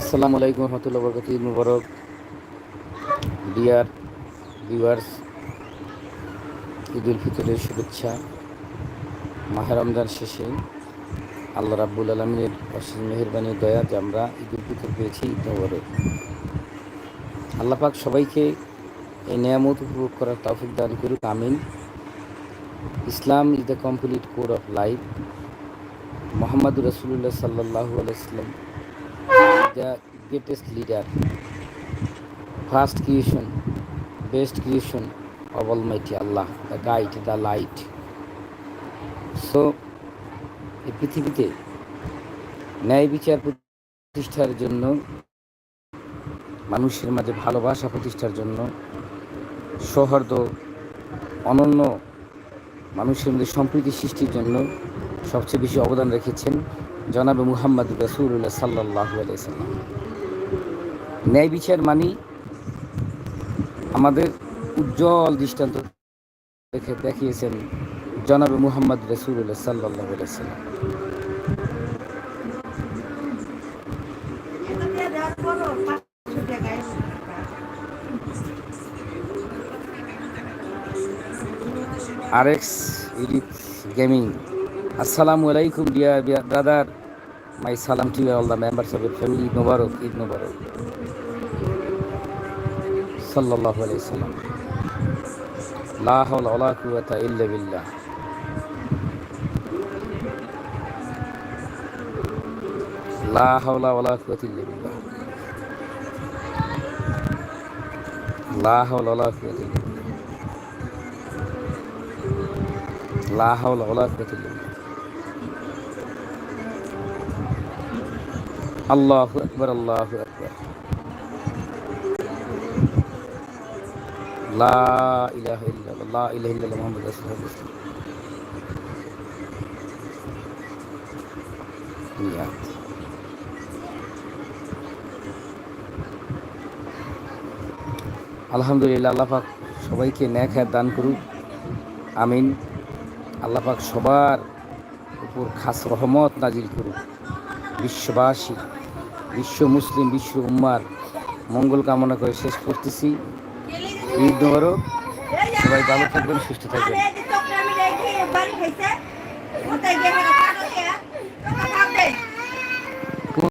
আসসালামু আলাইকুম রহমতুল্লাহ বরকত ঈদ মুবারক। ডিয়ার ভিউয়ার্স ঈদ উল ফিতরের শুভেচ্ছা। মাহে রমজান শেষে আল্লাহ রাব্বুল আলমিনের অসীম মেহরবানি দয়া যে আমরা ঈদ উল ফিতর পেয়েছি ঈদ মুবারক। আল্লাহ পাক সবাইকে এই নিয়ামত উপভোগ করার তৌফিক দান করুক, আমিন। Islam is the complete code of life. Muhammad রসুল্লাহ সাল্লাহ আলাইসাল্লাম the greatest leader, first creation, best creation of Almighty Allah, the guide, the light. So, এই পৃথিবীতে ন্যায় বিচার প্রতিষ্ঠার জন্য মানুষের মাঝে ভালোবাসা প্রতিষ্ঠার জন্য সৌহার্দ্য অনন্য মানুষের মধ্যে সম্প্রীতি সৃষ্টির জন্য সবচেয়ে বেশি অবদান রেখেছেন জনাবে মুহাম্মদ রসুল্লাহ সাল্লাহ আলাইসাল্লাম ন্যায় বিচার মানি আমাদের উজ্জ্বল দৃষ্টান্ত দেখে দেখিয়েছেন জনাবে মুহাম্মদ রসুল্লাহ সাল্লাহ আলাইসাল্লাম আর এক্স ইডিট গেমিং। আসসালামু আলাইকুম, ডিয়ার ব্রাদার। মাই সালাম to all the members of your family Eid মোবারক ঈদ মোবারক। সাল্লাল্লাহু আলাইহি সাল্লাম। লা হাওলা ওয়ালা কুওয়াতা ইল্লা বিল্লাহ। লা হাওলা ওয়ালা কুওয়াতা ইল্লা বিল্লাহ। লা হাওলা ওয়ালা কুওয়াতা ইল্লা বিল্লাহ। লা হাওলা ওয়ালা কুওয়াতা ইল্লা বিল্লাহ। আল্লাহু আকবার আল্লাহু আকবার। আলহামদুলিল্লাহ, আল্লাহ পাক সবাইকে ন্যাক দান করুক। আমিন। আল্লাহ পাক সবার উপর খাস রহমত নাজিল করুক। বিশ্ববাসী। বিশ্ব মুসলিম, বিশ্ব উম্মার মঙ্গল কামনা করে শেষ করতেছি। ঈদ মোবারক। সবাই ভালো থাকবেন, সুস্থ থাকবেন।